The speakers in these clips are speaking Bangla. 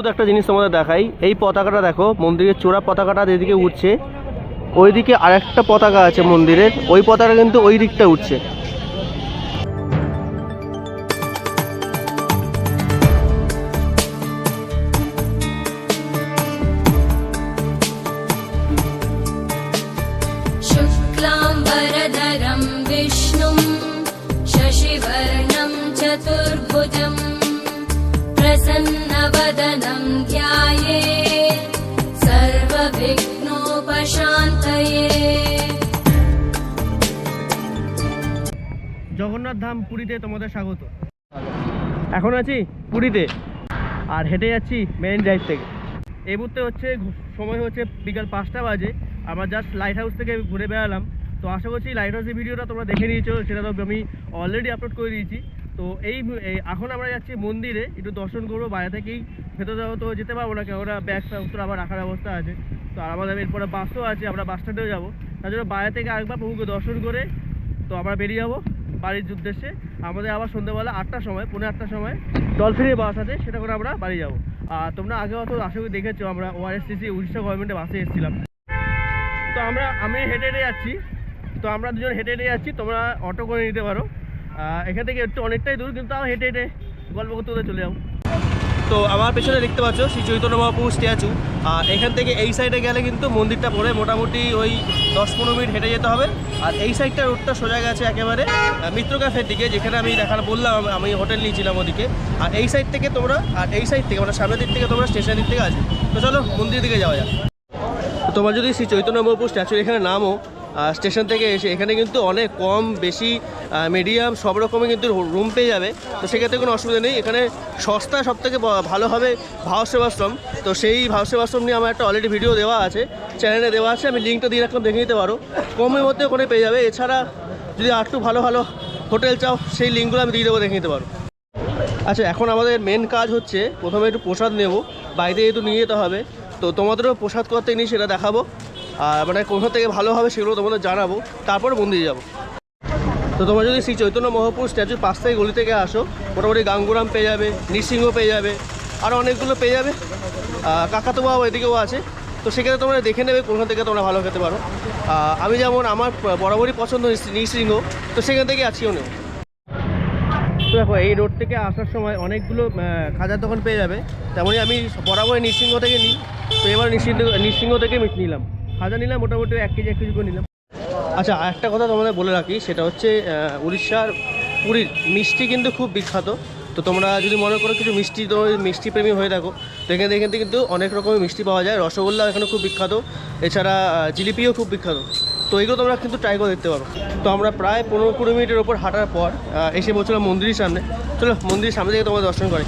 অদ্ভুত একটা জিনিস তোমাদের দেখাই। এই পতাকাটা দেখো, মন্দিরের চূড়া পতাকাটা যেদিকে উঠছে, ওইদিকে আরেকটা পতাকা আছে মন্দিরের, ওই পতাকা কিন্তু ওই দিকটা উঠছে। प्रसन्नवदनं ध्याये सर्वविघ्नोपशान्तये জগন্নাথ ধাম পুরীতে তোমাদের স্বাগত এখন আছি পুরীতে আর হেঁটে যাচ্ছি মেন ড্রাইভ থেকে এই মুহূর্তে হচ্ছে ঘু- সময় হচ্ছে বিকাল পাঁচটা বাজে আমরা জাস্ট লাইট হাউস থেকে ঘুরে বেড়ালাম তো আশা করছি লাইট হাউসের ভিডিওটা তোমরা দেখে নিয়েছো সেটা তো আমি অলরেডি আপলোড করে দিয়েছি তো এই এখন আমরা যাচ্ছি মন্দিরে, একটু দর্শন করব, বাইরে থেকেই ভেতরে তো যেতে পারব না, কেননা ব্যাগ পত্র আবার রাখার অবস্থা আছে। তো আর আমাদের এরপরে বাসও আছে, আমরা বাস স্ট্যান্ডেও যাব। তার জন্য বাইরে থেকে আরেকবার প্রভুকে দর্শন করে তো আমরা বেরিয়ে যাব বাড়ির উদ্দেশ্যে। আমাদের আবার সন্ধ্যাবেলা আটটার সময় পনেরো আটটার সময় ডলফিনের বাস আছে, সেটা করে আমরা বাড়ি যাব। আর তোমরা আগে অত আশা করি দেখেছ, আমরা ওআরএসটিসি উড়িষ্যা গভর্নমেন্টের বাসে এসেছিলাম। তো আমরা, আমি হেঁটে হেঁটে যাচ্ছি। তো আমরা দুজন হেঁটে হেঁটে যাচ্ছি, তোমরা অটো করে নিতে পারো। এখান থেকে একটু অনেকটাই দূর, কিন্তু আমরা হেঁটে হেঁটে গল্প করতে করতে চলে যাব। তো আমার পেছনে দেখতে পাচ্ছ শ্রী চৈতন্য স্ট্যাচু। আর এখান থেকে এই সাইডে গেলে কিন্তু মন্দিরটা পড়ে মোটামুটি ওই দশ পনেরো মিনিট হেঁটে যেতে হবে। আর এই সাইডটা রোডটা সোজা গেছে একেবারে মিত্র ক্যাফের দিকে, যেখানে আমি দেখার বললাম, আমি- আমি হোটেল নিয়েছিলাম ওদিকে। আর এই সাইড থেকে তোমরা আর এই সাইড থেকে মানে সামনের দিক থেকে তোমরা স্টেশনের দিক থেকে আসবে। তো চলো মন্দির দিকে যাওয়া যাক। তোমার যদি শ্রী চৈতন্য মহাপ্রভু স্ট্যাচুর এখানে নামও স্টেশন থেকে এসে এখানে কিন্তু অনেক কম, বেশি মিডিয়াম সব রকমের কিন্তু রুম পেয়ে যাবে। তো সেক্ষেত্রে কোনো অসুবিধা নেই। এখানে সস্তা সব থেকে ভালো হবে ভাও সেবাশ্রম তো সেই ভাও সেবাশ্রম নিয়ে আমার একটা অলরেডি ভিডিও দেওয়া আছে। চ্যানেলে দেওয়া আছে, আমি লিঙ্কটা দিয়ে রাখলাম, দেখে নিতে পারো। কমের মধ্যে ওখানে পেয়ে যাবে। এছাড়া যদি আর একটু ভালো ভালো হোটেল চাও, সেই লিঙ্কগুলো আমি দিয়ে দেবো, দেখে নিতে পারো। আচ্ছা এখন আমাদের মেন কাজ হচ্ছে প্রথমে একটু প্রসাদ নেব। বাইরে একটু নিয়ে যেতে হবে, তো তোমাদেরও প্রসাদ করতে নিয়ে সেটা দেখাবো। মানে কোথা থেকে ভালো হবে সেগুলো তোমাদের জানাব, তারপরে মন্দিরে যাব। তো তোমরা যদি শ্রী চৈতন্য মহাপুর স্ট্যাচুর পাশ থেকে গলি থেকে আসো, মোটামুটি গাঙ্গুরাম পেয়ে যাবে, নৃসিংহ পেয়ে যাবে আরও অনেকগুলো পেয়ে যাবে। কাকাতুয়াও এদিকেও আছে। তো সেক্ষেত্রে তোমরা দেখে নেবে কোনখান থেকে তোমরা ভালো খেতে পারো। আমি যেমন আমার বরাবরই পছন্দ নৃসিংহ, তো সেখান থেকে আছিও নেব তো দেখো, এই রোড থেকে আসার সময় অনেকগুলো খাজার দোকান পেয়ে যাবে। তেমনই আমি বরাবরই নৃসিংহ থেকে নিই। তো এবার নৃসিংহ নৃসিংহ থেকে মিট নিলাম। খাজা নিলাম, মোটামুটি এক কেজি এক কেজি করে নিলাম। আচ্ছা একটা কথা তোমাদের বলে রাখি, সেটা হচ্ছে উড়িষ্যার পুরীর মিষ্টি কিন্তু খুব বিখ্যাত। তো তোমরা যদি মনে করো কিছু মিষ্টি, তো মিষ্টি প্রেমী হয়ে থাকো, তো এখানে এখান থেকে কিন্তু অনেক রকমের মিষ্টি পাওয়া যায়। রসগোল্লা এখানে খুব বিখ্যাত, এছাড়া জিলিপিও খুব বিখ্যাত। তো এগুলো তোমরা কিন্তু ট্রাই করে দেখতে পারো। তো আমরা প্রায় পনেরো কুড়ি মিনিটের ওপর হাঁটার পর এসে পৌঁছলাম মন্দিরের সামনে। চলো, মন্দিরের সামনে থেকে তোমাদের দর্শন করে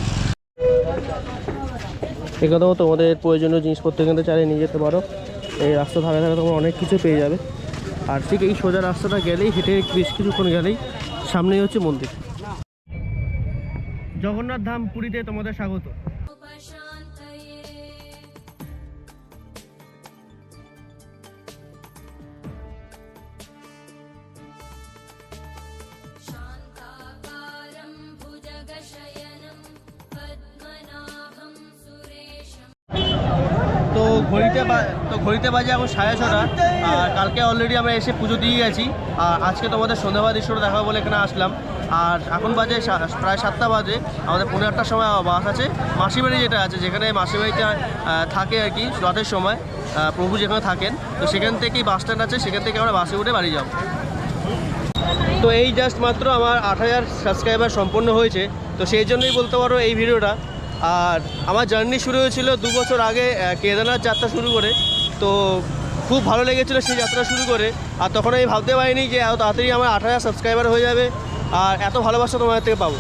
এখানেও তোমাদের প্রয়োজনীয় জিনিসপত্র কিন্তু চালিয়ে নিয়ে যেতে পারো। এই রাস্তা ধারে ধারে তোমরা অনেক কিছু পেয়ে যাবে। আর ঠিক এই সোজা রাস্তাটা গেলেই হেঁটে বেশ কিছুক্ষণ গেলেই সামনেই হচ্ছে মন্দির। জগন্নাথ ধাম পুরীতে তোমাদের স্বাগত। তো ঘড়িতে বাজে এখন সাড়ে ছটা। আর কালকে অলরেডি আমরা এসে পুজো দিয়ে গেছি। আর আজকে তোমাদের সন্ধ্যাবাদ দৃশ্যটা দেখাবো বলে এখানে আসলাম। আর এখন বাজে প্রায় সাতটা বাজে। আমাদের পনেরো আটটার সময় বাস আছে। মাসিবাড়ি যেটা আছে, যেখানে মাসিবাড়িতে থাকে আর কি, রাতের সময়। প্রভু যেখানে থাকেন, তো সেখান থেকেই বাস স্ট্যান্ড আছে। সেখান থেকে আমরা বাসে উঠে বাড়ি যাব। তো এই জাস্ট মাত্র আমার আট হাজার সাবস্ক্রাইবার সম্পন্ন হয়েছে। তো সেই জন্যই বলতে পারো এই ভিডিওটা। আর আমার জার্নি শুরু হয়েছিল দু বছর আগে কেদারনাথ যাত্রা শুরু করে। তো খুব ভালো লেগেছিলো সেই যাত্রা শুরু করে। আর তখন আমি ভাবতে পারিনি যে এত তাড়াতাড়ি আমার আট হাজার সাবস্ক্রাইবার হয়ে যাবে আর এত ভালোবাসা তোমাদের থেকে পাবো।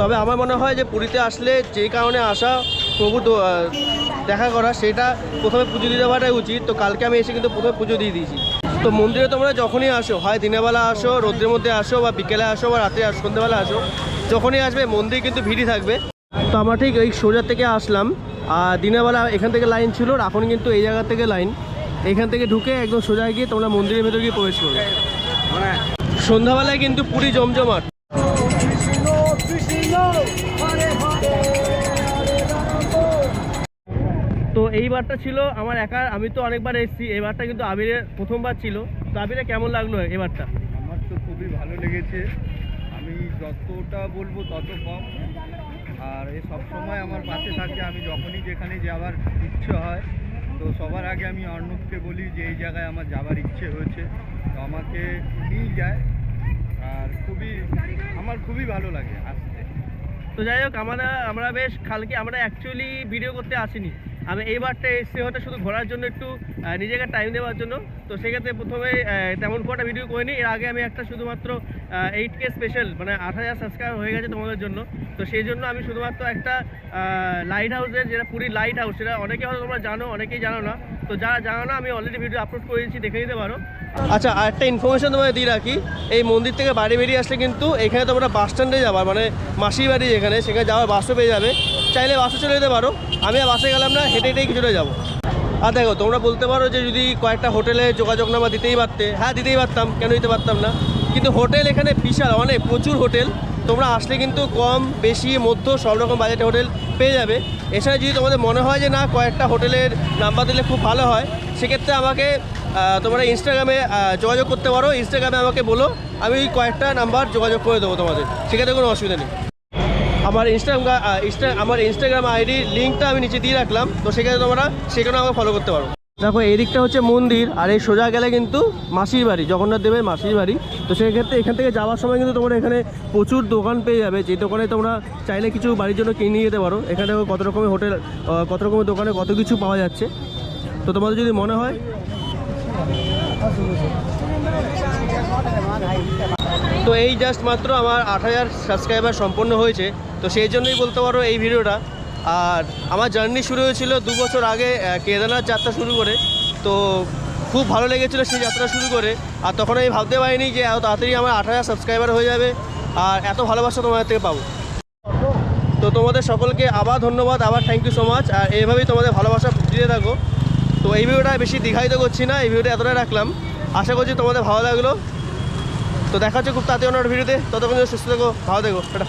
তবে আমার মনে হয় যে পুরীতে আসলে যে কারণে আসা প্রভু দেখা করা, সেটা প্রথমে পুজো দিয়ে দেওয়াটাই উচিত। তো কালকে আমি এসে কিন্তু প্রথমে পুজো দিয়ে দিয়েছি। তো মন্দিরে তোমরা যখনই আসো, হয় দিনের বেলা আসো, রোদ্রের মধ্যে আসো বা বিকেলে আসো বা রাতে আসো, সন্ধ্যেবেলা আসো, যখনই আসবে মন্দির কিন্তু ভিড়ই থাকবে। তো আমরা ঠিক এই সোজা থেকে আসলাম। আর দিনের বেলা এখান থেকে লাইন ছিল এখন কিন্তু এই জায়গা থেকে লাইন। এখান থেকে ঢুকে একদম সোজা গিয়ে তোমরা মন্দিরের ভেতর গিয়ে প্রবেশ করবে। সন্ধ্যাবেলায় কিন্তু পুরী জমজমাট। তো এইবারটা ছিল আমার একার আমি তো অনেকবার এসেছি। এবারটা কিন্তু আবিরের প্রথমবার ছিল। তো আবিরে কেমন লাগল এবারটা আমার তো খুবই ভালো লেগেছে। আমি যতটা বলব তত কম। আর এ সবসময় আমার পাশে থাকে, আমি যখনই যেখানে যাওয়ার ইচ্ছে হয়, তো সবার আগে আমি অর্ণবকে বলি যে এই জায়গায় আমার যাওয়ার ইচ্ছে হয়েছে। তো আমাকে নিয়ে যায়, আর খুবই, আমার খুবই ভালো লাগে আসতে। তো যাই হোক, আমরা আমরা বেশ, কালকে আমরা অ্যাকচুয়ালি ভিডিও করতে আসিনি। আমি এইবারটা এসে হয়তো শুধু ঘোরার জন্য একটু নিজেকে টাইম দেওয়ার জন্য। তো সেক্ষেত্রে প্রথমে তেমন একটা ভিডিও করিনি। এর আগে আমি একটা শুধুমাত্র এইট কে স্পেশাল মানে আট হাজার সাবস্ক্রাইব হয়ে গেছে তোমাদের জন্য। তো সেই জন্য আমি শুধুমাত্র একটা লাইট হাউসের যেটা পুরী লাইট হাউস সেটা অনেকে হয়তো তোমরা জানো, অনেকেই জানো না। তো যারা জানো না, আমি অলরেডি ভিডিও আপলোড করেছি দেখে নিতে পারো। আচ্ছা আর একটা ইনফরমেশন তোমাদের দিয়ে রাখি, এই মন্দির থেকে বাড়ি বেরিয়ে আসলে কিন্তু এখানে তোমরা বাস স্ট্যান্ডে যাবার মানে মাসির বাড়ি যেখানে, সেখানে যাওয়ার বাসও পেয়ে যাবে। চাইলে বাসে চলে যেতে পারো। আমি বাসে গেলাম না, হেঁটে হেঁটেই কিছুটা যাব। আর দেখো, তোমরা বলতে পারো যে যদি কয়েকটা হোটেলে যোগাযোগ নামা দিতেই পারতে। হ্যাঁ দিতেই পারতাম, কেন দিতে পারতাম না? কিন্তু হোটেল এখানে বিশাল, অনেক, প্রচুর হোটেল। তোমরা আসলে কিন্তু কম, বেশি, মধ্য, সব রকম বাজেটে হোটেল পেয়ে যাবে। এছাড়া যদি তোমাদের মনে হয় যে না, কয়েকটা হোটেলের নাম্বার দিলে খুব ভালো হয়, সেক্ষেত্রে আমাকে তোমরা ইনস্টাগ্রামে যোগাযোগ করতে পারো। ইনস্টাগ্রামে আমাকে বলো, আমি কয়েকটা নাম্বার যোগাযোগ করে দেবো তোমাদের। সেক্ষেত্রে কোনো অসুবিধা নেই। আমার ইনস্টাগ্রাম ইনস্টা আমার ইনস্টাগ্রাম আইডি লিঙ্কটা আমি নিচে দিয়ে রাখলাম। তো সেখানে তোমরা সেখানে আমাকে ফলো করতে পারো। দেখো এই দিকটা হচ্ছে মন্দির, আর এই সোজা গেলে কিন্তু মাসির বাড়ি, জগন্নাথ দেবের মাসির বাড়ি। তো সেক্ষেত্রে এখান থেকে যাওয়ার সময় কিন্তু তোমরা এখানে প্রচুর দোকান পেয়ে যাবে। যে দোকানে তোমরা চাইলে কিছু বাড়ির জন্য কিনে যেতে পারো। এখানে দেখো কত রকমের হোটেল কত রকমের দোকানে কত কিছু পাওয়া যাচ্ছে। তো তোমাদের যদি মনে হয়, তো এই জাস্ট মাত্র আমার আট হাজার সাবস্ক্রাইবার সম্পন্ন হয়েছে। তো সেই জন্যই বলতে পারো এই ভিডিওটা। আর আমার জার্নি শুরু হয়েছিল দু বছর আগে কেদারনাথ যাত্রা শুরু করে। তো খুব ভালো লেগেছিলো সেই যাত্রা শুরু করে। আর তখন আমি ভাবতে পারিনি যে এত তাড়াতাড়ি আমার আট হাজার সাবস্ক্রাইবার হয়ে যাবে আর এত ভালোবাসা তোমাদের থেকে পাবো। তো তোমাদের সকলকে আবার ধন্যবাদ, আবার থ্যাংক ইউ সো মাচ আর এইভাবেই তোমাদের ভালোবাসা দিতে থাকো। তো এই ভিডিওটা বেশি দীঘায়িত করছি না, এই ভিডিওটা এতটাই রাখলাম। আশা করছি তোমাদের ভালো লাগল। তো দেখা হচ্ছে খুব তাড়াতাড়ি অন্য ভিডিওতে। ততক্ষণ সুস্থ থেকো, ভালো থেকো এটা